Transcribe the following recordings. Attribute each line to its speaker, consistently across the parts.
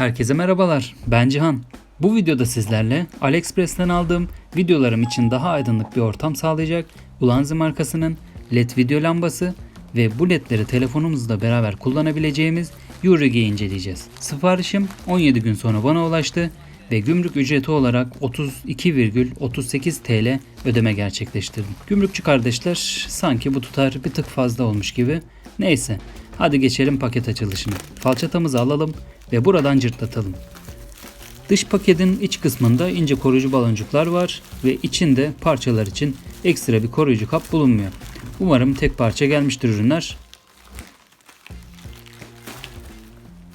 Speaker 1: Herkese merhabalar. Ben Cihan. Bu videoda sizlerle AliExpress'ten aldığım videolarım için daha aydınlık bir ortam sağlayacak Ulanzi markasının LED video lambası ve bu ledleri telefonumuzla beraber kullanabileceğimiz Yurige'yi inceleyeceğiz. Siparişim 17 gün sonra bana ulaştı ve gümrük ücreti olarak 32,38 TL ödeme gerçekleştirdim. Gümrükçü kardeşler sanki bu tutar bir tık fazla olmuş gibi. Neyse hadi geçelim paket açılışına. Falçatamızı alalım ve buradan cırtlatalım. Dış paketin iç kısmında ince koruyucu baloncuklar var ve içinde parçalar için ekstra bir koruyucu kap bulunmuyor. Umarım tek parça gelmiştir ürünler.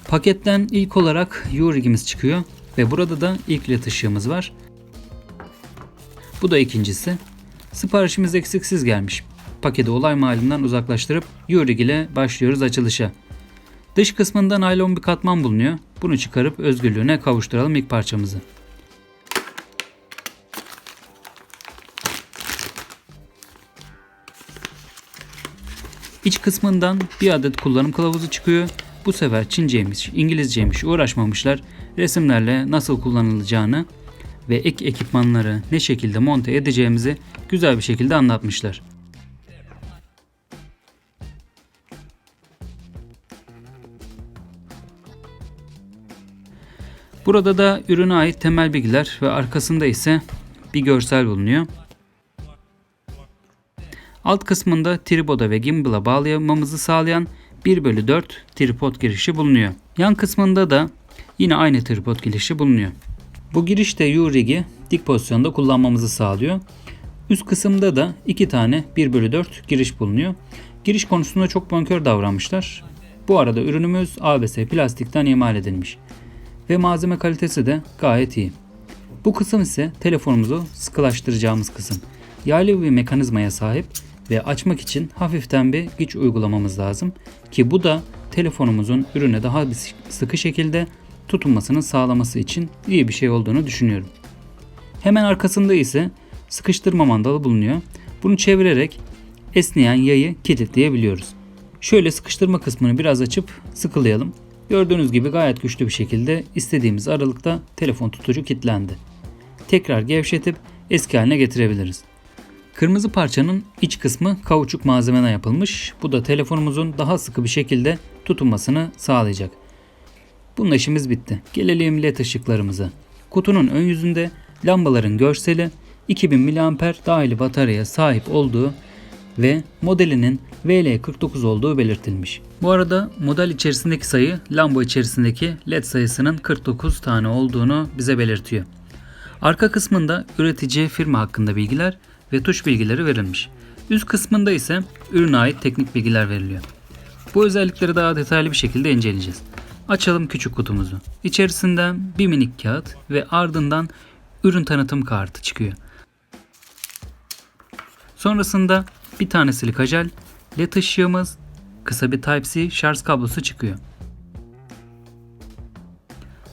Speaker 1: Paketten ilk olarak U-Rig'imiz çıkıyor ve burada da ilk led ışığımız var. Bu da ikincisi. Siparişimiz eksiksiz gelmiş. Paketi olay mahallinden uzaklaştırıp U-Rig ile başlıyoruz açılışa. Dış kısmında naylon bir katman bulunuyor. Bunu çıkarıp özgürlüğüne kavuşturalım ilk parçamızı. İç kısmından bir adet kullanım kılavuzu çıkıyor. Bu sefer Çinceymiş, İngilizceymiş uğraşmamışlar. Resimlerle nasıl kullanılacağını ve ek ekipmanları ne şekilde monte edeceğimizi güzel bir şekilde anlatmışlar. Burada da ürüne ait temel bilgiler ve arkasında ise bir görsel bulunuyor. Alt kısmında tripoda ve gimbal'a bağlamamızı sağlayan 1 bölü 4 tripod girişi bulunuyor. Yan kısmında da yine aynı tripod girişi bulunuyor. Bu girişte U-Rig'i dik pozisyonda kullanmamızı sağlıyor. Üst kısımda da iki tane 1 bölü 4 giriş bulunuyor. Giriş konusunda çok bonkör davranmışlar. Bu arada ürünümüz ABS plastikten imal edilmiş ve malzeme kalitesi de gayet iyi. Bu kısım ise telefonumuzu sıkılaştıracağımız kısım. Yaylı bir mekanizmaya sahip ve açmak için hafiften bir güç uygulamamız lazım ki bu da telefonumuzun ürüne daha sıkı şekilde tutunmasını sağlaması için iyi bir şey olduğunu düşünüyorum. Hemen arkasında ise sıkıştırma mandalı bulunuyor. Bunu çevirerek esneyen yayı kilitleyebiliyoruz. Şöyle sıkıştırma kısmını biraz açıp sıkılayalım. Gördüğünüz gibi gayet güçlü bir şekilde istediğimiz aralıkta telefon tutucu kilitlendi. Tekrar gevşetip eski haline getirebiliriz. Kırmızı parçanın iç kısmı kauçuk malzemeden yapılmış. Bu da telefonumuzun daha sıkı bir şekilde tutunmasını sağlayacak. Bununla işimiz bitti. Gelelim led ışıklarımıza. Kutunun ön yüzünde lambaların görseli 2000 mAh dahili bataryaya sahip olduğu ve modelinin VL49 olduğu belirtilmiş. Bu arada model içerisindeki sayı lamba içerisindeki led sayısının 49 tane olduğunu bize belirtiyor. Arka kısmında üretici firma hakkında bilgiler ve tuş bilgileri verilmiş. Üst kısmında ise ürüne ait teknik bilgiler veriliyor. Bu özellikleri daha detaylı bir şekilde inceleyeceğiz. Açalım küçük kutumuzu. İçerisinden bir minik kağıt ve ardından ürün tanıtım kartı çıkıyor. Sonrasında bir tane silika jel, led ışığımız, kısa bir Type-C şarj kablosu çıkıyor.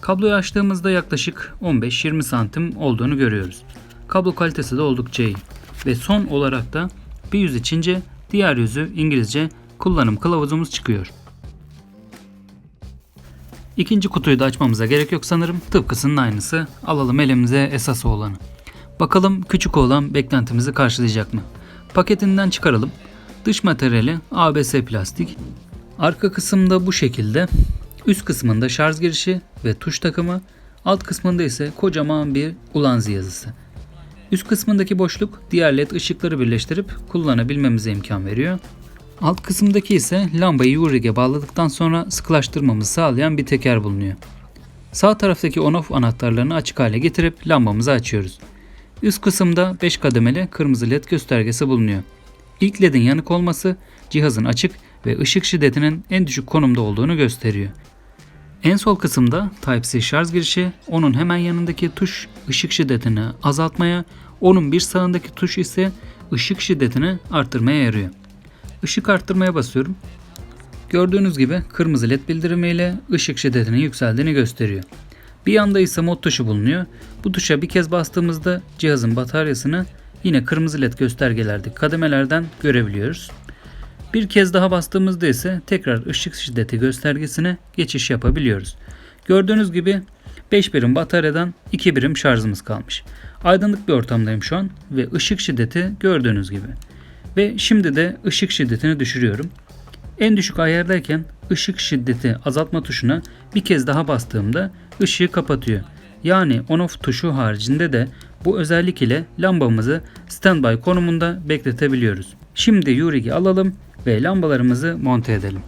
Speaker 1: Kabloyu açtığımızda yaklaşık 15-20 santim olduğunu görüyoruz. Kablo kalitesi de oldukça iyi. Ve son olarak da bir yüz içince diğer yüzü İngilizce kullanım kılavuzumuz çıkıyor. İkinci kutuyu da açmamıza gerek yok sanırım. Tıpkısının aynısı. Alalım elimize esas olanı. Bakalım küçük olan beklentimizi karşılayacak mı? Paketinden çıkaralım. Dış materyali ABS plastik. Arka kısımda bu şekilde. Üst kısmında şarj girişi ve tuş takımı. Alt kısmında ise kocaman bir Ulanzi yazısı. Üst kısmındaki boşluk diğer led ışıkları birleştirip kullanabilmemize imkan veriyor. Alt kısımdaki ise lambayı U-Rig'e bağladıktan sonra sıkılaştırmamızı sağlayan bir teker bulunuyor. Sağ taraftaki on-off anahtarlarını açık hale getirip lambamızı açıyoruz. Üst kısımda 5 kademeli kırmızı led göstergesi bulunuyor. İlk ledin yanık olması cihazın açık ve ışık şiddetinin en düşük konumda olduğunu gösteriyor. En sol kısımda Type-C şarj girişi, onun hemen yanındaki tuş ışık şiddetini azaltmaya, onun bir sağındaki tuş ise ışık şiddetini arttırmaya yarıyor. Işık arttırmaya basıyorum. Gördüğünüz gibi kırmızı led bildirimiyle ışık şiddetinin yükseldiğini gösteriyor. Bir yanda ise mod tuşu bulunuyor. Bu tuşa bir kez bastığımızda cihazın bataryasını yine kırmızı led göstergelerdeki kademelerden görebiliyoruz. Bir kez daha bastığımızda ise tekrar ışık şiddeti göstergesine geçiş yapabiliyoruz. Gördüğünüz gibi 5 birim bataryadan 2 birim şarjımız kalmış. Aydınlık bir ortamdayım şu an ve ışık şiddeti gördüğünüz gibi. Ve şimdi de ışık şiddetini düşürüyorum. En düşük ayardayken ışık şiddeti azaltma tuşuna bir kez daha bastığımda ışığı kapatıyor. Yani on off tuşu haricinde de bu özellik ile lambamızı standby konumunda bekletebiliyoruz. Şimdi U-Rig'i alalım ve lambalarımızı monte edelim.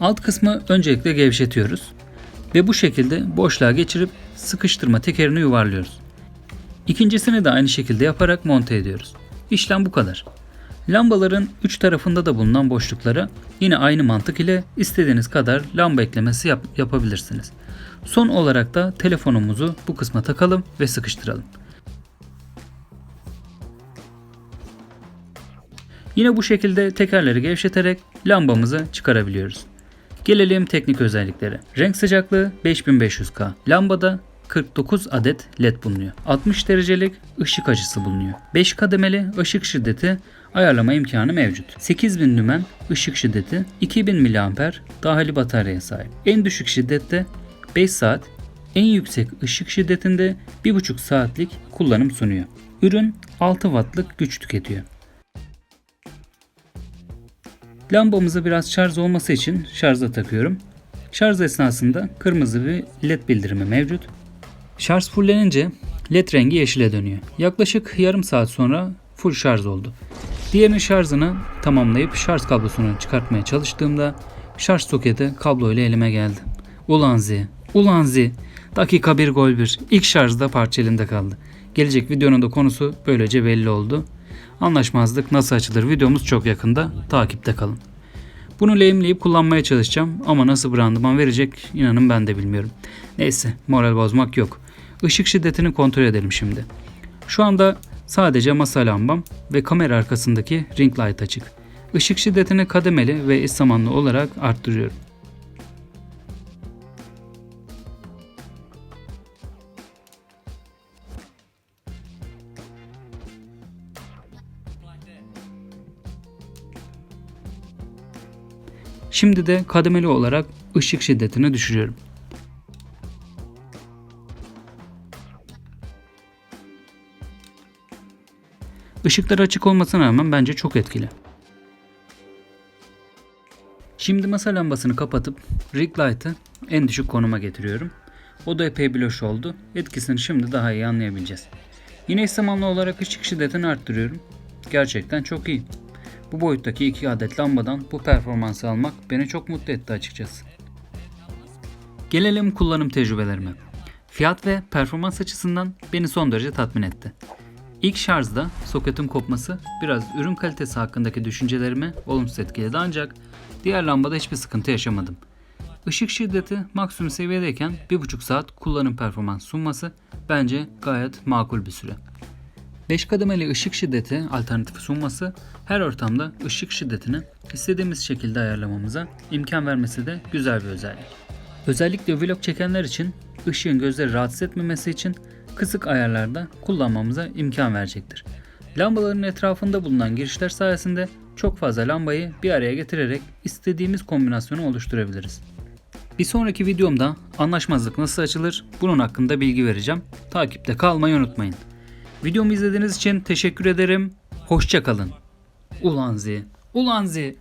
Speaker 1: Alt kısmı öncelikle gevşetiyoruz ve bu şekilde boşluğa geçirip sıkıştırma tekerini yuvarlıyoruz. İkincisini de aynı şekilde yaparak monte ediyoruz. İşlem bu kadar. Lambaların üç tarafında da bulunan boşluklara yine aynı mantık ile istediğiniz kadar lamba eklemesi yap- yapabilirsiniz. Son olarak da telefonumuzu bu kısma takalım ve sıkıştıralım. Yine bu şekilde tekerleri gevşeterek lambamızı çıkarabiliyoruz. Gelelim teknik özelliklere. Renk sıcaklığı 5500K. Lambada 49 adet led bulunuyor. 60 derecelik ışık açısı bulunuyor. 5 kademeli ışık şiddeti ayarlama imkanı mevcut. 8000 lümen ışık şiddeti 2000 mAh dahili bataryaya sahip. En düşük şiddette 5 saat, en yüksek ışık şiddetinde 1,5 saatlik kullanım sunuyor. Ürün 6 wattlık güç tüketiyor. Lambamızı biraz şarj olması için şarja takıyorum. Şarj esnasında kırmızı bir led bildirimi mevcut. Şarj fullenince led rengi yeşile dönüyor. Yaklaşık yarım saat sonra full şarj oldu. Diğerinin şarjını tamamlayıp şarj kablosunu çıkartmaya çalıştığımda şarj soketi kablo ile elime geldi. Ulan zi, ulan zi. Dakika bir gol bir. İlk şarjda parça elimde kaldı. Gelecek videonun da konusu böylece belli oldu. Anlaşmazlık nasıl açılır videomuz çok yakında. Takipte kalın. Bunu lehimleyip kullanmaya çalışacağım ama nasıl bir randıman verecek inanın ben de bilmiyorum. Neyse moral bozmak yok. Işık şiddetini kontrol edelim şimdi. Şu anda sadece masa lambam ve kamera arkasındaki ring light açık. Işık şiddetini kademeli ve eş zamanlı olarak arttırıyorum. Şimdi de kademeli olarak ışık şiddetini düşürüyorum. Işıklar açık olmasına rağmen bence çok etkili. Şimdi masa lambasını kapatıp ring light'ı en düşük konuma getiriyorum. O da epey bir oldu. Etkisini şimdi daha iyi anlayabileceğiz. Yine eş zamanlı olarak ışık şiddetini arttırıyorum. Gerçekten çok iyi. Bu boyuttaki iki adet lambadan bu performansı almak beni çok mutlu etti açıkçası. Gelelim kullanım tecrübelerime. Fiyat ve performans açısından beni son derece tatmin etti. İlk şarjda soketin kopması biraz ürün kalitesi hakkındaki düşüncelerimi olumsuz etkiledi ancak diğer lambada hiçbir sıkıntı yaşamadım. Işık şiddeti maksimum seviyedeyken 1,5 saat kullanım performans sunması bence gayet makul bir süre. 5 kademeli ışık şiddeti alternatifi sunması her ortamda ışık şiddetini istediğimiz şekilde ayarlamamıza imkan vermesi de güzel bir özellik. Özellikle vlog çekenler için ışığın gözleri rahatsız etmemesi için kısık ayarlarda kullanmamıza imkan verecektir. Lambaların etrafında bulunan girişler sayesinde çok fazla lambayı bir araya getirerek istediğimiz kombinasyonu oluşturabiliriz. Bir sonraki videomda anlaşmazlık nasıl açılır bunun hakkında bilgi vereceğim. Takipte kalmayı unutmayın. Videomu izlediğiniz için teşekkür ederim. Hoşçakalın. Ulan zi, ulan zi.